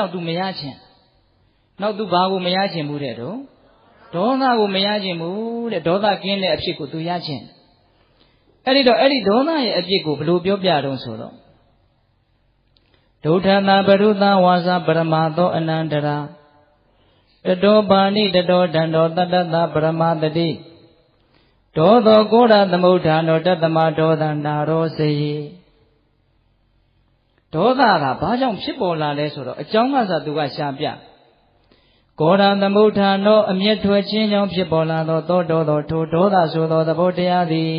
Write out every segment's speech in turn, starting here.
နောက်သူမရချင်နောက်သူဘာကိုမရချင်ဘူးတဲ့တော့ဒေါသကိုမရချင်ဘူးတဲ့ဒေါသကင်းတဲ့အဖြစ်ကိုသူရချင်အဲ့ဒီတော့အဲ့ဒီဒေါသရဲ့အဖြစ်ကိုဘယ်လိုပြောပြတော့ဆိုတော့ဒုဋ္ဌနာပရုသဝါစာပရမသောအနန္တရာတတောပါဏိတတောတန္တောတတ္တသပရမတတိဒောသောကိုရသမုဋ္ဌာနောတတ္တမဒောသနာရောစေ ဒေါသကဘာကြောင့်ဖြစ်ပေါ်လာလဲဆိုတော့အကြောင်းကစားသူကရှားပြကောရသမုဋ္ဌာနောအမျက်ထွက်ခြင်းကြောင့်ဖြစ်ပေါ်လာသောသောတောသောထိုဒေါသဆိုသောသဘောတရားသည်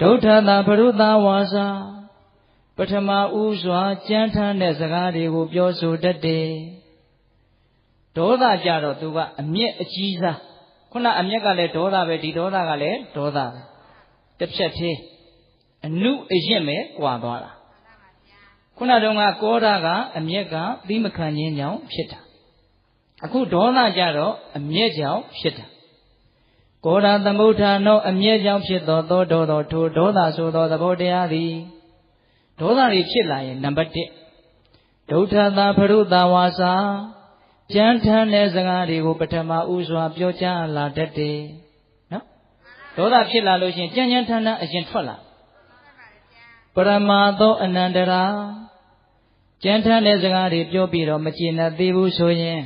ဒုဋ္ဌတာပရုသဝါစာပထမဥစွာကြမ်းထမ်းတဲ့စကားတွေကိုပြောဆိုတတ်တယ်ဒေါသကြတော့သူကအမျက်အကြီးစားခုနအမျက်ကလည်းဒေါသပဲဒီဒေါသကလည်းဒေါသပဲတစ်ဖြတ်သေးအနုအရင်ပဲကွာသွားတာ ခုနတုန်းကကောဓာကအမျက်ကသီးမခံခြင်းကြောင့်ဖြစ်တာအခုဒေါသကြတော့အမျက်ကြောင့်ဖြစ်တာကောဓာသမုဋ္ဌာနောအမျက်ကြောင့်ဖြစ်သောသောဒေါသောထိုဒေါသဆိုသောသဘောတရားသည်ဒေါသတွေဖြစ်လာရင်နံပါတ်1ဒုဋ္ဌတာဖရုတာဝါစာကြမ်းထမ်းတဲ့စကားတွေကိုပထမဥစွာပြောကြားလာတတ်တယ်နော်ဒေါသဖြစ်လာလို့ရှိရင်ကြမ်းကြမ်းထမ်းထမ်းအရင်ထွက်လာပရမသောအနန္တရာ ကြမ်းထမ်းတဲ့စကားတွေပြောပြီးတော့မကျေနပ်သေးဘူးဆိုရင်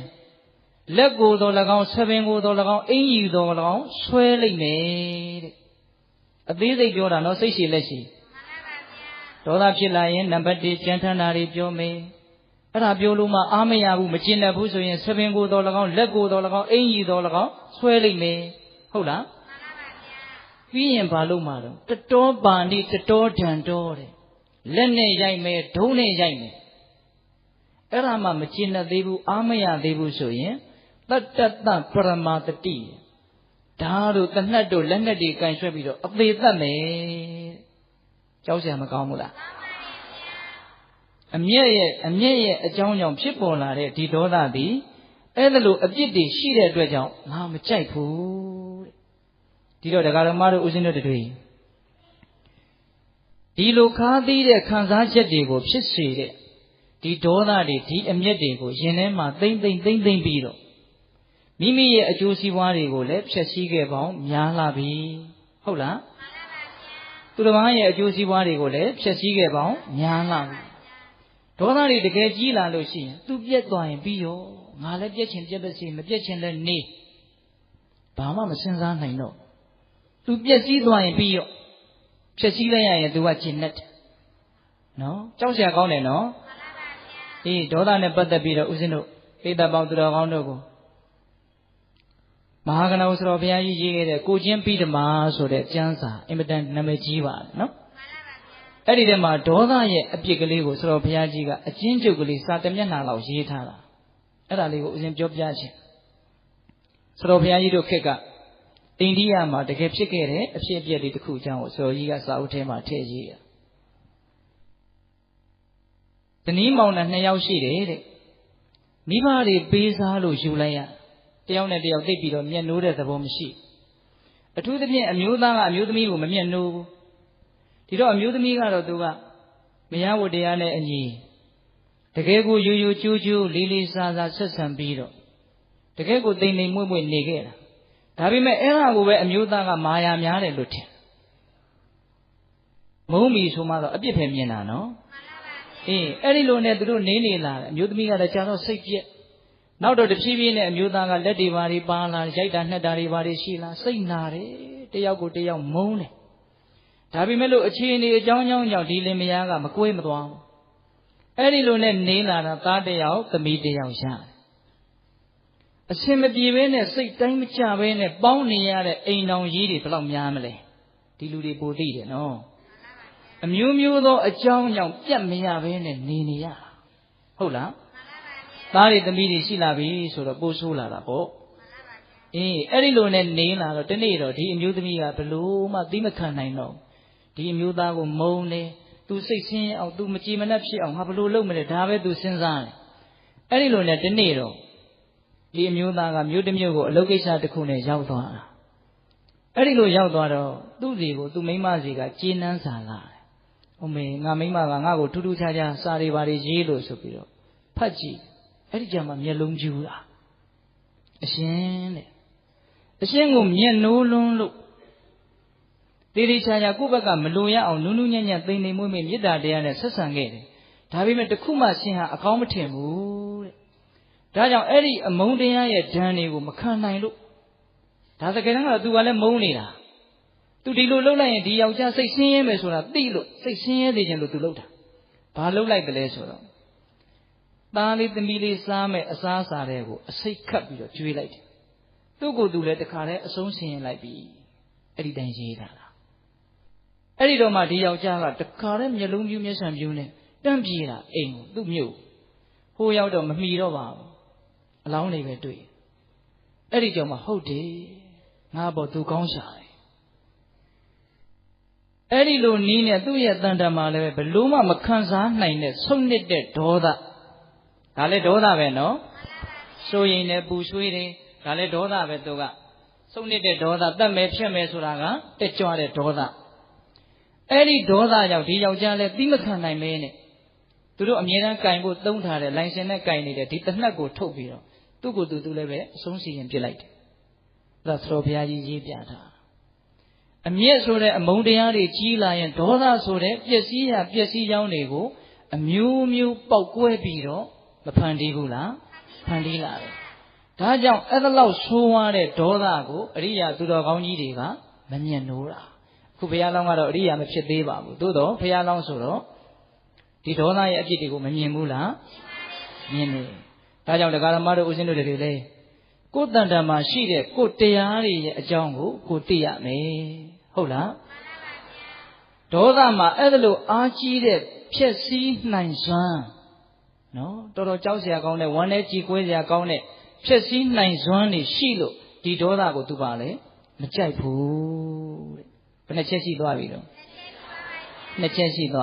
လက်ကိုယ်တော်၎င်းဆပင်ကိုယ်တော်၎င်းအင်ကြီးတော်၎င်းဆွဲလိုက်မယ်တဲ့အသေးစိတ်ပြောတာနော်စိတ်ရှိလက်ရှိဒေါသဖြစ်လာရင်နံပါတ်1ကြမ်းထမ်းတာတွေပြောမယ်အဲ့ဒါပြောလို့မှအားမရဘူးမကျင်တတ်ဘူးဆိုရင်ဆပင်ကိုယ်တော်၎င်းလက်ကိုယ်တော်၎င်းအင်ကြီးတော်၎င်းဆွဲလိုက်မယ်ဟုတ်လားပြီးရင်ဘာလို့မှတော့တတော်ပါဏိတတော်ဒံတော်တဲ့လက်နဲ့ရိုက်မယ်ဒုံးနဲ့ရိုက်မယ် အဲ့ဒါမှမကျင်တတ်သေးဘူးအားမရသေးဘူးဆိုရင်တတ္တတပရမတတိဓာတို့တနတ်တို့လက်နဲ့တွေကင်ဆွဲပြီးတော့အသေးသက်မယ်ကြောက်စရာမကောင်းဘူးလားအမျက်ရဲ့အမျက်ရဲ့အကြောင်းကြောင့်ဖြစ်ပေါ်လာတဲ့ဒီဒေါသသည်အဲ့ဒါလိုအပြစ်တွေရှိတဲ့အတွက်ကြောင့်ငါမကြိုက်ဘူးတဲ့ဒီတော့ဒကာတော်မတို့ဦးဇင်းတို့တွေဒီလိုခါးသီးတဲ့ခံစားချက်တွေကိုဖြစ်စေတဲ့ ဒီဒေါသတွေဒီအမျက်တွေကိုရင်ထဲမှာသိမ့်သိမ့်သိမ့်သိမ့်ပြီးတော့မိမိရဲ့အကျိုးစီးပွားတွေကိုလည်းဖျက်ဆီးခဲ့ပေါင်းများလာပြီဟုတ်လားသူတစ်ပါးရဲ့အကျိုးစီးပွားတွေကိုလည်းဖျက်ဆီးခဲ့ပေါင်းများလာပြီဒေါသတွေတကယ်ကြီးလာလို့ရှိရင်သူပြက်သွားရင်ပြီးရောငါလည်းပြက်ချင်ပြက်ပါစေမပြက်ချင်လည်းနေဘာမှမစဉ်းစားနိုင်တော့သူပြက်စီးသွားရင်ပြီးရောဖြက်စီးလိုက်ရရင်သူကကျင်နဲ့တယ်နော်ကြောက်စရာကောင်းတယ်နော် အေးဒေါသနဲ့ပတ်သက်ပြီးတော့ဦးဇင်းတို့ပိဿပေါင်းသူတော်ကောင်းတို့ကိုမဟာကဏ္ဍဆိုတော်ဘုရားကြီးရေးခဲ့တဲ့ကိုချင်းပိဓမာဆိုတဲ့ကျမ်းစာအင်မတန်နာမည်ကြီးပါတယ်နော်အဲ့ဒီထဲမှာဒေါသရဲ့အပြစ်ကလေးကိုဆိုတော်ဘုရားကြီးကအချင်းကျုပ်ကလေးစာတမျက်နှာလောက်ရေးထားတာအဲ့ဒါလေးကိုဦးဇင်းပြောပြခြင်းဆိုတော်ဘုရားကြီးတို့ခက်ကအိန္ဒိယမှာတကယ်ဖြစ်ခဲ့တဲ့အဖြစ်အပျက်တွေတစ်ခုအကြောင်းကိုဆိုတော်ကြီးကစာအုပ်ထဲမှာထည့်ရေးရ တနည်းမောင်နှံနှစ်ယောက်ရှိတယ်တဲ့မိဘတွေပေးစားလို့ယူလိုက်ရတယောက်နဲ့တယောက်သိပြီးတော့မျက်နှိုးတဲ့သဘောမရှိအထူးသဖြင့်အမျိုးသားကအမျိုးသမီးကိုမမျက်နှိုးဘူးဒီတော့အမျိုးသမီးကတော့သူကမယားဝတ္တရားနဲ့အညီတကယ်ကိုယူယူကျိုးကျိုးလေးလေးစားစားဆက်ဆံပြီးတော့တကယ်ကိုတိမ်တိမ်မွေ့မွေ့နေခဲ့တာဒါပေမဲ့အဲ့ဒါကိုပဲအမျိုးသားကမာယာများတယ်လို့ထင်မုံမီဆိုမှတော့အပြစ်ပဲမြင်တာနော် အေးအဲ့ဒီလိုနဲ့သူတို့နေနေလာတယ်အမျိုးသမီးကလည်းကြာတော့စိတ်ပြက်နောက်တော့တဖြည်းဖြည်းနဲ့အမျိုးသားကလက်တွေပါတွေပါလာရိုက်တာနှက်တာတွေပါတွေရှိလာစိတ်နာတယ်တယောက်ကိုတယောက်မုန်းတယ်ဒါပေမဲ့လို့အခြေအနေအကြောင်းကြောင့်ကြောင့်ဒီလင်မယားကမကွေးမသွားဘူးအဲ့ဒီလိုနဲ့နေလာတာသားတယောက်သမီးတယောက်ရတယ်အရှင်မပြေဘဲနဲ့စိတ်တိုင်းမကြဘဲနဲ့ပေါင်းနေရတဲ့အိမ်တော်ကြီးတွေဘယ်လောက်များမလဲဒီလူတွေပိုသိတယ်နော် အမျိုးမျိုးသောအကြောင်းကြောင့်ပြတ်မရဘဲနဲ့နေနေရဟုတ်လားသားတွေသမီးတွေရှိလာပြီဆိုတော့ပိုးဆိုးလာတာပေါ့အေးအဲ့ဒီလိုနဲ့နေလာတော့ဒီနေ့တော့ဒီအမျိုးသမီးကဘလို့မှသိမခံနိုင်တော့ဒီအမျိုးသားကိုမုန်းတယ်သူစိတ်ဆင်းအောင်သူမကြည်မနှက်ဖြစ်အောင်ငါဘလို့လုပ်မလဲဒါပဲသူစဉ်းစားတယ်အဲ့ဒီလိုနဲ့ဒီနေ့တော့ဒီအမျိုးသားကမြို့တစ်မြို့ကိုအလုပ်ကိစ္စတစ်ခုနဲ့ရောက်သွားတာအဲ့ဒီလိုရောက်သွားတော့သူ့စီကိုသူ့မိမစီကကျေးနန်းစာလာ တယ်။ဟိုမေငါမိမကငါ့ကိုထူးထူးခြားခြားစာတွေပါတွေရေးလို့ဆိုပြီးတော့ဖတ်ကြည့်အဲ့ဒီကြမှာမျက်လုံးပြူတာအရှင်တဲ့အရှင်ကိုမျက်နိုးလွန်းလို့တေရီချာချာကိုယ့်ဘက်ကမလိုရအောင်နုနုညံ့ညံ့သိမ့်သိမ့်မွေ့မွေ့မေတ္တာတရားနဲ့ဆက်ဆံခဲ့တယ်ဒါပေမဲ့တခုမှရှင်ဟာအကောင်းမထင်ဘူးတဲ့ဒါကြောင့်အဲ့ဒီအမုန်းတရားရဲ့ဓာန်တွေကိုမခံနိုင်လို့ဒါတကယ်တမ်းကတော့ तू ကလည်းမုန်းနေတာ तू ဒီလိုလှုပ်လိုက်ရင်ဒီယောက်ျားစိတ်ဆင်းရဲမယ်ဆိုတာသိလို့စိတ်ဆင်းရဲနေခြင်းလို့ तू လှုပ်တာဘာလှုပ်လိုက်တယ်လဲဆိုတော့သားလေးသမီးလေးစားမယ်အစားအစာတွေကိုအစိတ်ခတ်ပြီးတော့ကျွေးလိုက်တယ်သူ့ကိုယ်သူလည်းတခါတည်းအဆုံးဆင်းရင်လိုက်ပြီအဲ့ဒီတိုင်ရေးတာလားအဲ့ဒီတော့မှဒီယောက်ျားကတခါတည်းမျက်လုံးပြူးမျက်စံပြူးနဲ့တန့်ပြေးတာအိမ်ကိုသူ့မြို့ဟိုရောက်တော့မမီတော့ပါဘူးအလောင်းတွေပဲတွေ့အဲ့ဒီကြောင့်မှဟုတ်တယ်ငါဘောသူကောင်းရှာတယ် အဲ့ဒီလိုနီးနဲ့သူ့ရဲ့တန်တမှာလည်းဘလို့မှမခံစားနိုင်တဲ့ဆုံးနစ်တဲ့ဒေါသဒါလည်းဒေါသပဲနော်စိုးရင်လည်းပူဆွေးတယ်ဒါလည်းဒေါသပဲသူကဆုံးနစ်တဲ့ဒေါသတတ်မယ်ဖြတ်မယ်ဆိုတာကတက်ကြွတဲ့ဒေါသအဲ့ဒီဒေါသကြောင့်ဒီယောက်ျားလည်းသီးမခံနိုင်မဲနဲ့သူတို့အမြဲတမ်းကင်ဖို့သုံးထားတဲ့လိုင်စင်နဲ့ကင်နေတဲ့ဒီတနက်ကိုထုတ်ပြီးတော့သူ့ကိုယ်သူသူလည်းပဲအဆုံးစီရင်ပြစ်လိုက်တယ်။ဒါသရောဘုရားကြီးရေးပြတာ။ အမျက်ဆိုတဲ့အမုန်းတရားတွေကြီးလာရင်ဒေါသဆိုတဲ့ပျက်စီးရပျက်စီးကြောင်းတွေကိုအမျိုးမျိုးပေါက်ကွဲပြီးတော့မဖန်တီးဘူးလား။ဖန်တီးလာတယ်။ဒါကြောင့်အဲ့ဒါလောက်ဆိုးွားတဲ့ဒေါသကိုအရိယာသူတော်ကောင်းကြီးတွေကမမြင်လို့တာ။အခုဘုရားလောင်းကတော့အရိယာမဖြစ်သေးပါဘူး။သို့တော့ဘုရားလောင်းဆိုတော့ဒီဒေါသရဲ့အဖြစ်တွေကိုမမြင်ဘူးလားမြင်တယ်ဒါကြောင့်တရားဓမ္မတို့ဦးဇင်းတို့တွေလေ ကိုယ်တန်တမှာရှိတဲ့ကိုယ်တရားတွေရဲ့အကြောင်းကိုကိုသိရမယ်ဟုတ်လားဒေါသမှာအဲ့ဒါလိုအားကြီးတဲ့ဖြစ်စည်းနိုင်စွမ်းနော်တော်တော်ကြောက်စရာကောင်းတဲ့ဝမ်းထဲကြည်ကွဲစရာကောင်းတဲ့ဖြစ်စည်းနိုင်စွမ်းနေရှိလို့ဒီဒေါသကိုသူပါလေမကြိုက်ဘူးတဲ့ဘယ်နှချက်ရှိသွားပြီတော့နှစ်ချက်ရှိသွား